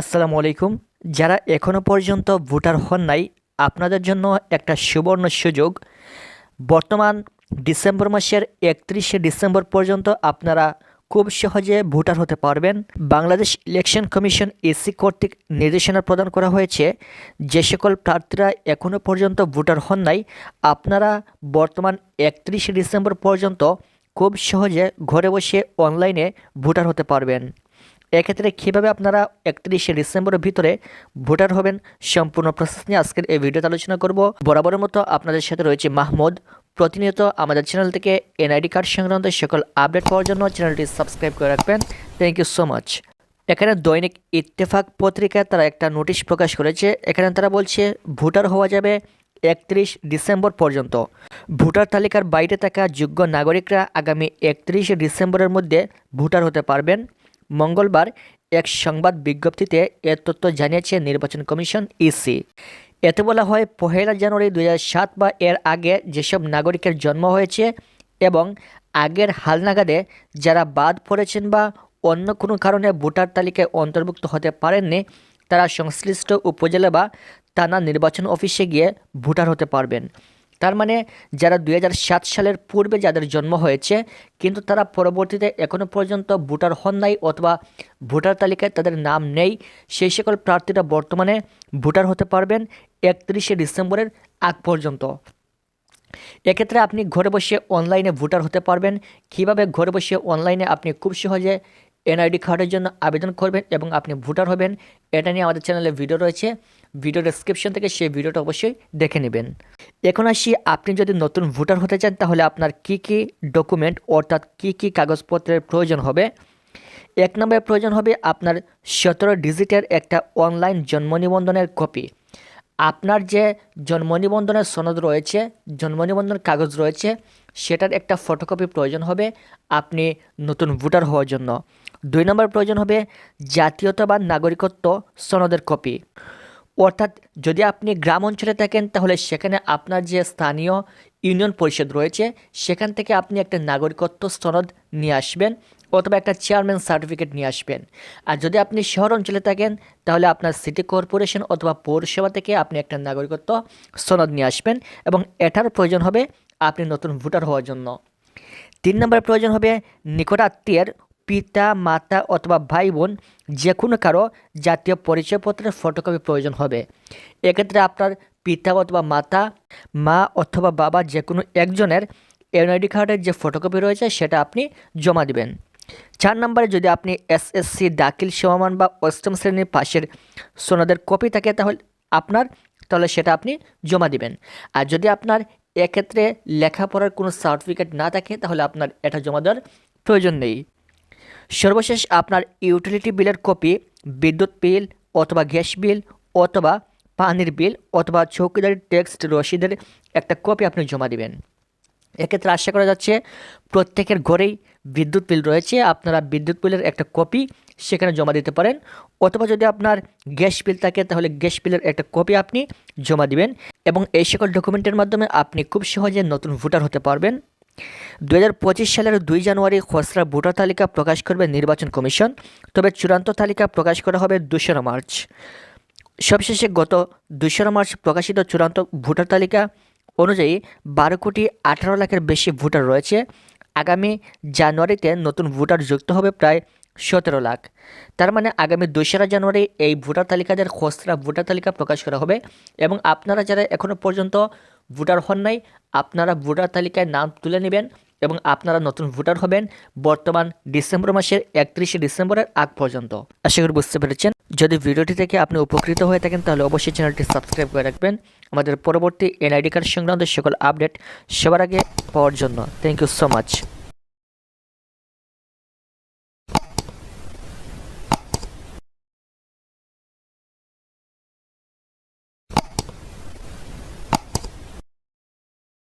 আসসালামু আলাইকুম। যারা এখনও পর্যন্ত ভোটার হন নাই, আপনাদের জন্য একটা সুবর্ণ সুযোগ। বর্তমান ডিসেম্বর মাসের একত্রিশে ডিসেম্বর পর্যন্ত আপনারা খুব সহজে ভোটার হতে পারবেন। বাংলাদেশ ইলেকশন কমিশন এসি কর্তৃক নির্দেশনা প্রদান করা হয়েছে, যে সকল প্রার্থীরা এখনও পর্যন্ত ভোটার হন নাই, আপনারা বর্তমান একত্রিশে ডিসেম্বর পর্যন্ত খুব সহজে ঘরে বসে অনলাইনে ভোটার হতে পারবেন। এক্ষেত্রে কীভাবে আপনারা একত্রিশে ডিসেম্বরের ভিতরে ভোটার হবেন সম্পূর্ণ প্রসেস নিয়ে আজকের এই ভিডিওতে আলোচনা করব। বরাবরের মতো আপনাদের সাথে রয়েছে মাহমুদ। প্রতিনিয়ত আমাদের চ্যানেল থেকে এনআইডি কার্ড সংক্রান্ত সকল আপডেট পাওয়ার জন্য চ্যানেলটি সাবস্ক্রাইব করে রাখবেন। থ্যাংক ইউ সো মাচ এখানে দৈনিক ইত্তেফাক পত্রিকায় তারা একটা নোটিশ প্রকাশ করেছে। এখানে তারা বলছে, ভোটার হওয়া যাবে একত্রিশ ডিসেম্বর পর্যন্ত। ভোটার তালিকার বাইরে থাকা যোগ্য নাগরিকরা আগামী একত্রিশে ডিসেম্বরের মধ্যে ভোটার হতে পারবেন। মঙ্গলবার এক সংবাদ বিজ্ঞপ্তিতে এ তথ্য জানিয়েছে নির্বাচন কমিশন ইসি। এতে বলা হয়, পহেলা জানুয়ারি দু বা এর আগে যেসব নাগরিকের জন্ম হয়েছে এবং আগের হালনাগাদে যারা বাদ পড়েছেন বা অন্য কোনো কারণে ভোটার তালিকায় অন্তর্ভুক্ত হতে পারেননি, তারা সংশ্লিষ্ট উপজেলা বা থানা নির্বাচন অফিসে গিয়ে ভোটার হতে পারবেন। তার মানে যারা দু হাজার সাত সালের পূর্বে যাদের জন্ম হয়েছে, কিন্তু তারা পরবর্তীতে এখনও পর্যন্ত ভোটার হন নাই অথবা ভোটার তালিকায় তাদের নাম নেই, সেই সকল প্রার্থীরা বর্তমানে ভোটার হতে পারবেন একত্রিশে ডিসেম্বরের আগ পর্যন্ত। এক্ষেত্রে আপনি ঘরে বসে অনলাইনে ভোটার হতে পারবেন। কীভাবে ঘরে বসে অনলাইনে আপনি খুব সহজে এনআইডি কার্ডের জন্য আবেদন করবেন এবং আপনি ভোটার হবেন। এটা নিয়ে আমাদের চ্যানেলে ভিডিও রয়েছে। ভিডিও ডেসক্রিপশন থেকে সেই ভিডিওটা অবশ্যই দেখে নেবেন। এখন আসি, আপনি যদি নতুন ভোটার হতে চান, তাহলে আপনার কি কি ডকুমেন্ট অর্থাৎ কি কি কাগজপত্রের প্রয়োজন হবে? এক নম্বরে প্রয়োজন হবে আপনার সতেরো ডিজিটের একটা অনলাইন জন্ম নিবন্ধনের কপি আপনার যে জন্ম নিবন্ধনের সনদ রয়েছে, জন্ম নিবন্ধন কাগজ রয়েছে সেটার একটা ফটোকপি প্রয়োজন হবে আপনি নতুন ভোটার হওয়ার জন্য। দুই নম্বর প্রয়োজন হবে জাতীয়তা বা নাগরিকত্ব সনদের কপি অর্থাৎ যদি আপনি গ্রাম অঞ্চলে থাকেন, তাহলে সেখানে আপনার যে স্থানীয় ইউনিয়ন পরিষদ রয়েছে, সেখান থেকে আপনি একটা নাগরিকত্ব সনদ নিয়ে আসবেন। অথবা একটা চেয়ারম্যান সার্টিফিকেট নিয়ে আসবেন। আর যদি আপনি শহর অঞ্চলে থাকেন, তাহলে আপনার সিটি কর্পোরেশন অথবা পৌরসভা থেকে আপনি একটা নাগরিকত্ব সনদ নিয়ে আসবেন এবং এটার প্রয়োজন হবে আপনি নতুন ভোটার হওয়ার জন্য। তিন নম্বর প্রয়োজন হবে নিকটাত্মীয়ের পিতা, মাতা অথবা ভাই বোন যে কোনো কারও জাতীয় পরিচয়পত্রের ফটোকপি প্রয়োজন হবে। এক্ষেত্রে আপনার পিতা অথবা মাতা, মা অথবা বাবা যে কোনো একজনের এনআইডি কার্ডের যে ফটোকপি রয়েছে, সেটা আপনি জমা দিবেন। চার নম্বরে যদি আপনি এসএসসি দাখিল সমমান বা অষ্টম শ্রেণির পাশের সনদের কপি থাকে তাহলে আপনার, তাহলে সেটা আপনি জমা দিবেন। আর যদি আপনার এক্ষেত্রে লেখাপড়ার কোনো সার্টিফিকেট না থাকে, তাহলে আপনার এটা জমা দেওয়ার প্রয়োজন নেই। সর্বশেষ আপনার ইউটিলিটি বিলের কপি বিদ্যুৎ বিল অথবা গ্যাস বিল অথবা পানির বিল অথবা চৌকিদারি টেক্সট রসিদের একটা কপি আপনি জমা দিবেন। এক্ষেত্রে আশা করা যাচ্ছে প্রত্যেকের ঘরেই বিদ্যুৎ বিল রয়েছে, আপনারা বিদ্যুৎ বিলের একটা কপি সেখানে জমা দিতে পারেন। অথবা যদি আপনার গ্যাস বিল থাকে, তাহলে গ্যাস বিলের একটা কপি আপনি জমা দিবেন এবং এই সকল ডকুমেন্টের মাধ্যমে আপনি খুব সহজে নতুন ভোটার হতে পারবেন। দু হাজার পঁচিশ সালের দুই জানুয়ারি খসড়া ভোটার তালিকা প্রকাশ করবে নির্বাচন কমিশন, তবে চূড়ান্ত তালিকা প্রকাশ করা হবে দোসরা মার্চ। সবশেষে গত দোসরা মার্চ প্রকাশিত চূড়ান্ত ভোটার তালিকা অনুযায়ী বারো কোটি আঠারো লাখের বেশি ভোটার রয়েছে। আগামী জানুয়ারিতে নতুন ভোটার যুক্ত হবে প্রায় সতেরো লাখ। তার মানে আগামী দোসরা জানুয়ারি এই ভোটার তালিকাদের খসড়া ভোটার তালিকা প্রকাশ করা হবে এবং আপনারা যারা এখনও পর্যন্ত ভোটার হন নাই, আপনারা ভোটার তালিকায় নাম তুলে নেবেন এবং আপনারা নতুন ভোটার হবেন বর্তমান ডিসেম্বর মাসের একত্রিশে ডিসেম্বরের আগ পর্যন্ত। আশা করি বুঝতে পেরেছেন। যদি ভিডিওটি থেকে আপনি উপকৃত হয়ে থাকেন, তাহলে অবশ্যই চ্যানেলটি সাবস্ক্রাইব করে রাখবেন। আমাদের পরবর্তী এনআইডি কার্ড সংক্রান্ত সকল আপডেট সবার আগে পাওয়ার জন্য। Thank you so much